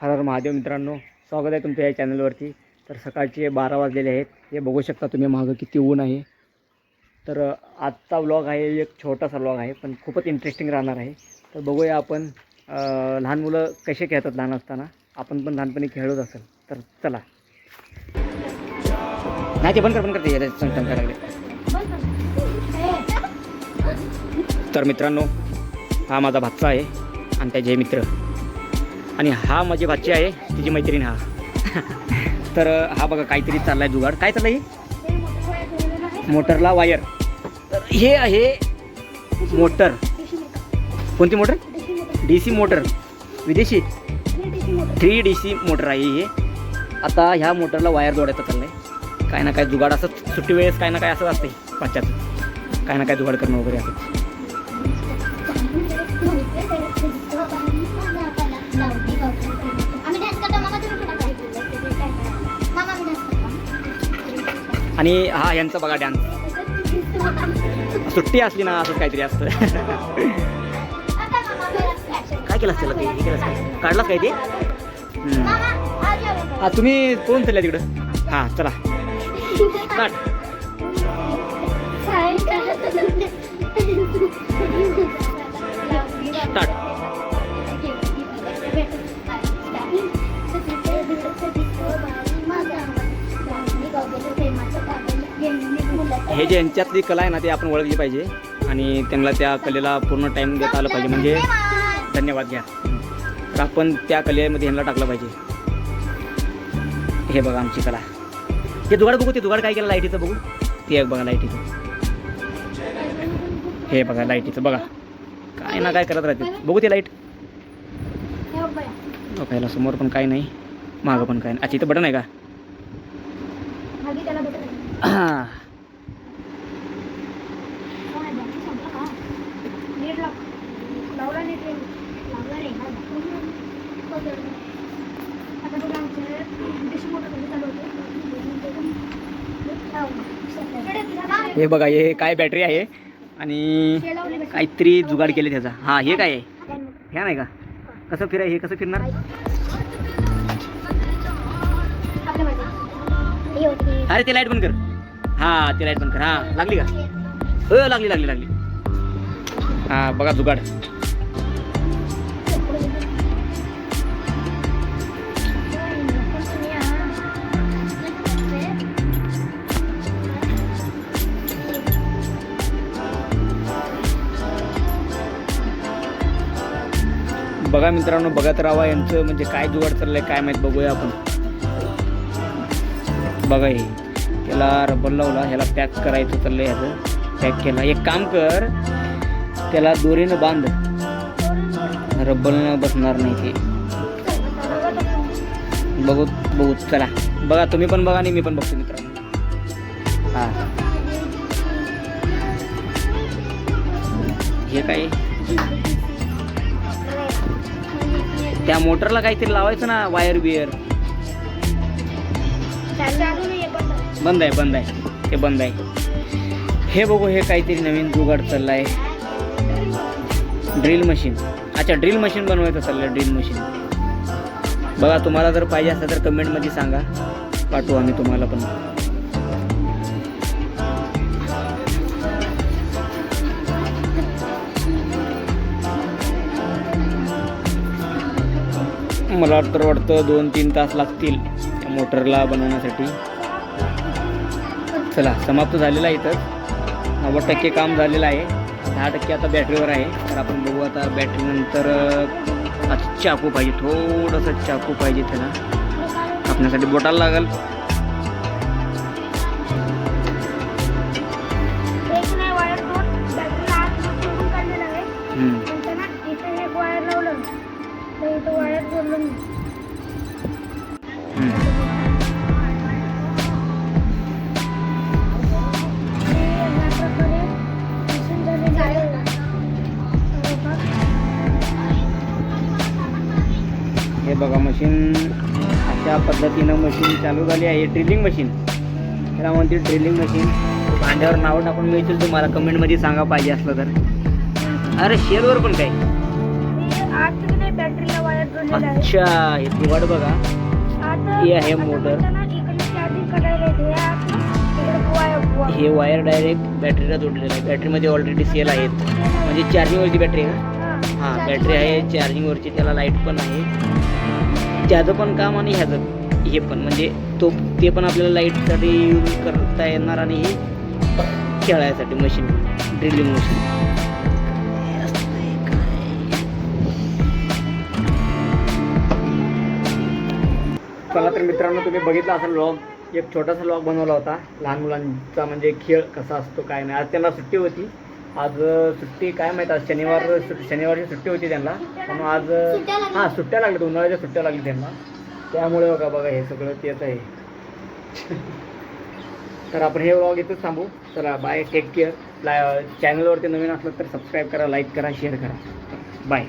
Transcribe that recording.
हर हर महादेव मित्रांनो स्वागत आहे तुमच्या या चॅनलवरती. तर सकाळचे बारा वाजलेले आहेत. हे बघू शकता तुम्ही मागं किती ऊन आहे. तर आत्ता आजचा व्लॉग आहे एक छोटासा व्लॉग आहे पण खूपच इंटरेस्टिंग राहणार आहे. तर बघूया आपण लहान मुलं कसे खेळतात लहान असताना. आपण पण लहानपणी खेळत असेल. तर चला. नाही ते बंद कर बंद करते तर मित्रांनो हा माझा भातचा आहे आणि त्याचे मित्र. आणि हा माझी भाची आहे तिची मैत्रीण हा. तर हा बघा काहीतरी चाललाय जुगाड. काय चाललं हे? मोटरला वायर. तर हे आहे मोटर. कोणती मोटर? D C motor. विदेशी? थ्री डी सी मोटर आहे हे. आता ह्या मोटरला वायर जोडायचं चाललं आहे काय ना काय जुगाड असंच सुट्टी वेळेस काय ना काय असं असते पाच्यात काय ना काय जुगाड करणं वगैरे असं. आणि हा यांचा बघा डान्स सुट्टी असली ना असंच काहीतरी असतं. काय केलं असतं ते? हे केलं असतं काढलाच काय ते. हा तुम्ही कोण चालल्या तिकडं? हां चला. काढ. स्टार्ट हे जे यांच्यातली कला आहे ना ते आपण ओळखली पाहिजे. आणि त्यांना त्या कलेला पूर्ण टाईम देता आलं पाहिजे. म्हणजे धन्यवाद घ्या. तर आपण त्या कलेमध्ये ह्यांना टाकलं पाहिजे. हे बघा आमची कला. हे जुगाड बघू ते जुगाड काय केलं लाईटीचं बघू. ते एक बघा लाईटीचं हे बघा लाईटीचं बघा. काय ना काय करत राहते. बघू ते लाइट बघायला समोर पण काय नाही. मागं पण काय नाही. अच्छा इथं बटन आहे का? हां. हे. बघा हे काय बॅटरी आहे? आणि काहीतरी जुगाड केले त्याचा. हा हे काय आहे? ह्या नाही का? कसं फिराय हे कसं फिरणार? अरे ते लाइट बंद कर. हा ते लाइट बंद कर. हा लागली का? हो लागली लागली लागली. हा बघा जुगाड. बघा मित्रांनो बघत राहा यांचं म्हणजे काय जुगाड चाललंय काय माहीत बघूया आपण. बघा हे त्याला रबर लावला ह्याला पॅक करायचं चाललंय ह्याचं पॅक केला. एक काम कर त्याला दोरीनं बांध. रब्बलनं बसणार नाही ते. बघू बघू चला. बघा तुम्ही पण बघा आणि मी पण बघतो मित्रांनो. हा. हे काय? त्या मोटरला काहीतरी लावायचं ना वायर बियर बंद आहे बंद आहे. ते बंद आहे. हे बघू हे काहीतरी नवीन जुगाड आहे ड्रिल मशीन अच्छा ड्रिल मशीन बनवायचं चाललं ड्रिल मशीन बघा तुम्हाला जर पाहिजे असेल तर कमेंटमध्ये सांगा. पाठवू आम्ही तुम्हाला पण. मला तर वाटतं दोन तीन तास लागतील त्या मोटरला बनवण्यासाठी. चला समाप्त झालेला आहे इथं. नव्वद टक्के काम झालेलं आहे. दहा टक्के आता बॅटरीवर आहे. तर आपण बघू आता बॅटरीनंतर आता चाकू पाहिजे थोडंसं चाकू पाहिजे त्याला. कापण्यासाठी बोटाला लागेल. हम्म. हे बघा मशीन अशा पद्धतीनं मशीन चालू झाली आहे. Drilling machine. त्याला म्हणते ड्रिलिंग मशीन. भांड्यावर नावं टाकून मिळतील तुम्हाला. कमेंटमध्ये सांगा पाहिजे असलं तर. अरे शेअरवर पण काय? अच्छा हे दिवाड बघा. हे आहे मोटर. हे वायर डायरेक्ट बॅटरीला जोडलेलं आहे. बॅटरीमध्ये ऑलरेडी सेल आहेत. म्हणजे चार्जिंगवरची बॅटरी आहे हां बॅटरी आहे चार्जिंगवरची त्याला लाइट पण आहे. त्याचं पण काम आणि ह्याचं हे पण. म्हणजे तो ते पण आपल्याला लाईटसाठी यूज करता येणार आणि हे खेळायसाठी मशीन ड्रिलिंग मशीन तर मित्रांनो तुम्ही बघितला असेल व्लॉग एक छोटासा व्लॉग बनवला होता. लहान मुलांचा म्हणजे खेळ कसा असतो काय नाही. आज त्यांना सुट्टी होती. आज सुट्टी काय माहीत आज शनिवार सु- शनिवारची सुट्टी होती त्यांना. म्हणून आज हां सुट्ट्या लागल्या उन्हाळ्याच्या सुट्ट्या लागल्या त्यांना. त्यामुळे बघा बघा हे सगळं तेच आहे. तर आपण हे व्लॉग इथंच थांबू. चला बाय टेक केअर ला चॅनलवरती नवीन असलं तर सबस्क्राईब करा लाईक करा शेअर करा. बाय